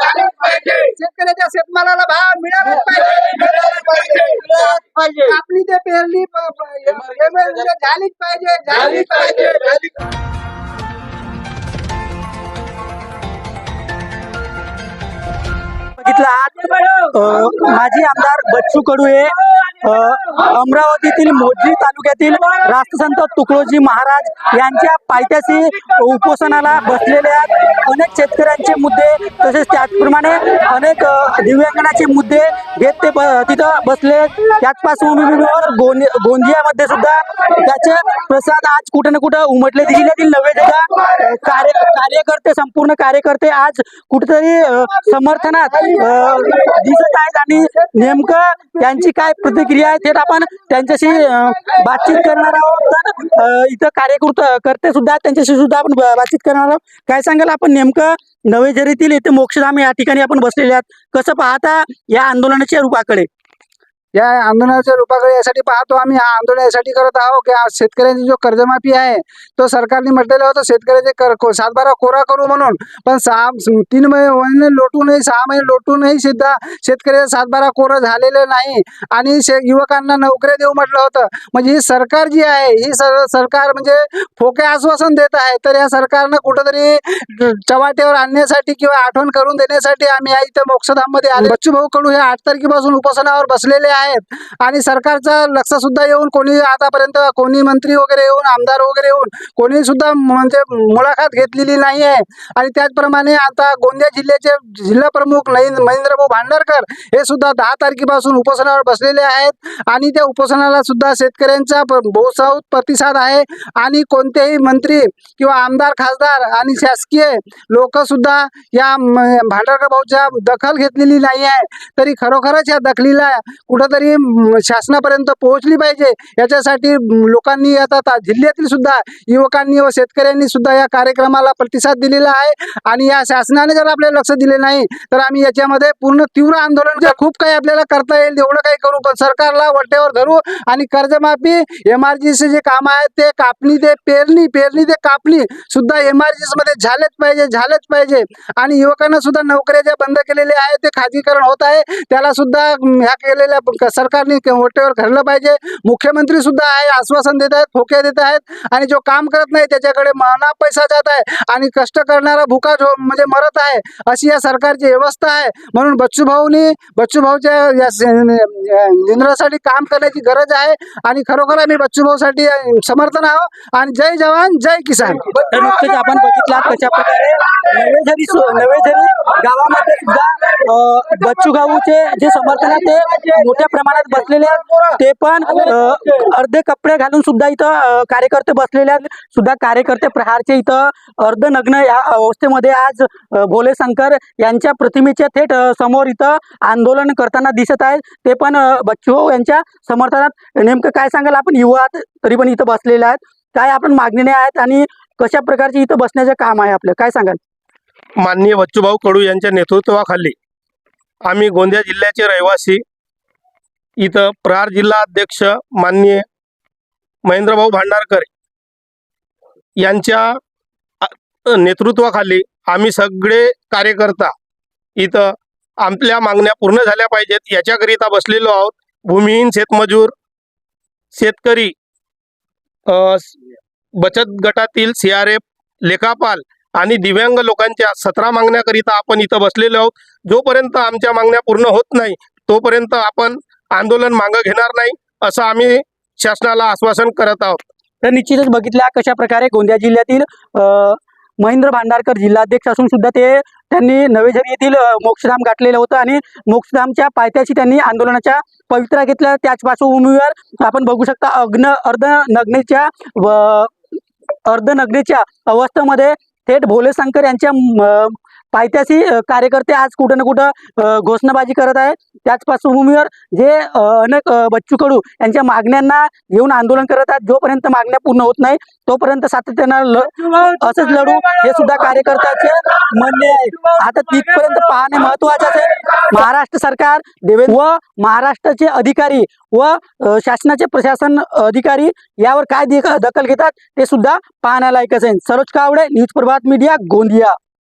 मागणी शेतकऱ्याच्या शेतमालाला भाव मिळालाच पाहिजे. आपली ते पेरली म्हणजे झालीच पाहिजे झाली पाहिजे. बघितलं माजी आमदार बच्चू कडू हे अमरावतीतील मोजी तालुक्यातील राष्ट्रसंत तुकडोजी महाराज यांच्या पायथ्याशी उपोषणाला बसलेले आहेत अनेक शेतकऱ्यांचे मुद्दे तसेच त्याचप्रमाणे अनेक दिव्यांगणाचे मुद्दे घेत ते ब- तिथं बसले आहेत. त्याच पार्श्वभूमीवर गोंद गोंदियामध्ये सुद्धा त्याचे प्रसाद आज कुठं ना कुठं उमटले. जिल्ह्यातील नव्हे कार्य कार्यकर्ते संपूर्ण कार्यकर्ते आज कुठेतरी समर्थनात दिसत आहेत आणि नेमकं त्यांची काय प्रतिक्रिया आहे ते आपण त्यांच्याशी बातचीत करणार आहोत. इथं कार्यकर्ते करते सुद्धा त्यांच्याशी सुद्धा आपण बातचीत करणार आहोत. काय सांगाल आपण नेमकं? नवेझरीतील इथे मोक्षधाम या ठिकाणी आपण बसलेले आहात. कसं पाहता या आंदोलनाच्या रूपाकडे? या आंदोलनाच्या रूपाकडे यासाठी पाहतो आम्ही. हा आंदोलन यासाठी करत आहोत की आज शेतकऱ्यांची जो कर्जमाफी आहे तो सरकारने म्हटलेलं होतं शेतकऱ्याचे कर सातबारा कोरा करू म्हणून. पण सहा तीन महिने लोटूनही सहा महिने लोटूनही सुद्धा शेतकऱ्याचा सातबारा कोरा झालेलं नाही. आणि शे युवकांना नोकऱ्या देऊ म्हटलं होतं. म्हणजे ही सरकार जी आहे ही सर सरकार म्हणजे फोके आश्वासन देत आहे. तर या सरकारनं कुठंतरी चव्हाट्यावर आणण्यासाठी किंवा आठवण करून देण्यासाठी आम्ही या इथं मोक्षधाममध्ये आले. बच्चू भाऊ कडू हे आठ तारखेपासून उपोषणावर बसलेले आहेत. आणि सरकारचं लक्ष सुद्धा येऊन कोणी आतापर्यंत कोणी मंत्री वगैरे येऊन आमदार वगैरे येऊन कोणी सुद्धा म्हणजे मुलाखत घेतलेली नाही आहे. आणि त्याचप्रमाणे आता गोंदिया जिल्ह्याचे जिल्हा प्रमुख नयन महेंद्रभाऊ भांडारकर हे सुद्धा दहा तारखेपासून उपोषणावर बसलेले आहेत. आणि त्या उपोषणाला सुद्धा शेतकऱ्यांचा प- बहुसाहूत प्रतिसाद आहे. आणि कोणतेही मंत्री किंवा आमदार खासदार आणि शासकीय लोक सुद्धा या भांडारकर भाऊच्या दखल घेतलेली नाही आहे. तरी खरोखरच या दखलीला कुठं तरी शासनापर्यंत पोहोचली पाहिजे. याच्यासाठी लोकांनी आता जिल्ह्यातील सुद्धा युवकांनी व शेतकऱ्यांनी सुद्धा या कार्यक्रमाला प्रतिसाद दिलेला आहे. आणि या शासनाने जर आपल्याला लक्ष दिले नाही तर आम्ही याच्यामध्ये पूर्ण तीव्र आंदोलन खूप काही आपल्याला करता येईल एवढं काही करू. पण सरकारला वट्यावर धरू आणि कर्जमाफी एम आर जे काम आहे ते कापणी ते पेरणी पेरणी ते कापणी सुद्धा एम आरमध्ये झालेच पाहिजे झालेच पाहिजे. आणि युवकांना सुद्धा नोकऱ्या ज्या बंद केलेल्या आहेत ते खाजगीकरण होत आहे. त्याला सुद्धा ह्या केलेल्या सरकारने वटेवर घडलं पाहिजे. मुख्यमंत्री सुद्धा आहे आश्वासन देत आहेत खोके देत आहेत. आणि जो काम करत नाही त्याच्याकडे मना पैसा जात आहे. आणि कष्ट करणारा भुका जो म्हणजे मरत आहे अशी या सरकारची व्यवस्था आहे. म्हणून बच्चू भाऊनी बच्चू भाऊच्या या निंद्रासाठी काम करण्याची गरज आहे. आणि खरोखर आम्ही बच्चू भाऊसाठी समर्थन आहोत. आणि जय जवान जय किसान. तर नुकतंच आपण बघितला कशा प्रकारे नवे नवे गावामध्ये सुद्धा बच्चू गाऊचे जे समर्थन आहे ते मोठ्या प्रमाणात बसलेले आहेत. ते पण अर्धे कपडे घालून सुद्धा इथं कार्यकर्ते बसलेले आहेत. सुद्धा कार्यकर्ते प्रहारचे इथं अर्धनग्न या अवस्थेमध्ये आज भोले शंकर यांच्या प्रतिमेच्या थेट समोर इथं आंदोलन करताना दिसत आहेत. ते पण बच्चू भाऊ यांच्या समर्थनात. नेमकं काय सांगाल आपण? युवा तरी पण इथं बसलेले आहेत. काय आपण मागणी आहेत आणि कशा प्रकारचे इथं बसण्याचं काम आहे आपलं? काय सांगाल? माननीय बच्चूभाऊ कडू यांच्या नेतृत्वाखाली आम्ही गोंदिया जिल्ह्याचे रहिवासी इथं प्रहार जिल्हा अध्यक्ष माननीय महेंद्रभाऊ भांडारकर यांच्या नेतृत्वाखाली आम्ही सगळे कार्यकर्ता इथं आपल्या मागण्या पूर्ण झाल्या पाहिजेत. याच्याकरिता बसलेलो आहोत. भूमिहीन शेतमजूर शेतकरी बचत गटातील सी आर एफ लेखापाल आणि दिव्यांग लोकांच्या सतरा मागण्याकरिता आपण इथं बसलेलो आहोत. जोपर्यंत आमच्या मागण्या पूर्ण होत नाही तोपर्यंत आपण आंदोलन मागं घेणार नाही असं आम्ही शासनाला आश्वासन करत आहोत. तर निश्चितच बघितल्या कशा प्रकारे गोंदिया जिल्ह्यातील महेंद्र भांडारकर जिल्हाध्यक्ष असून सुद्धा ते त्यांनी नवेझर येथील मोक्षधाम गाठलेलं होतं आणि मोक्षधामच्या पायथ्याशी त्यांनी आंदोलनाच्या पवित्रा घेतल्या. त्याच पार्श्वभूमीवर आपण बघू शकता अग्न अर्ध नग्नेच्या अर्धनग्नेच्या अवस्थेमध्ये थेट भोले शंकर यांच्या पायथ्याशी कार्यकर्ते आज कुठं ना कुठं घोषणाबाजी करत आहेत. त्याच पार्श्वभूमीवर जे अनेक बच्चू कडू यांच्या मागण्यांना घेऊन आंदोलन करत आहेत. जोपर्यंत मागण्या पूर्ण होत नाही तोपर्यंत सातत्यानं असंच लढू हे सुद्धा कार्यकर्त्याचे म्हणणे आहे. आता तिथपर्यंत पाहणे महत्त्वाचे आहे. महाराष्ट्र सरकार देवेंद्र व महाराष्ट्राचे अधिकारी व शासनाचे प्रशासन अधिकारी यावर काय दखल घेतात ते सुद्धा पाहण्यालायकच आहे. Saroj Kawade news Prabhat media Gondia.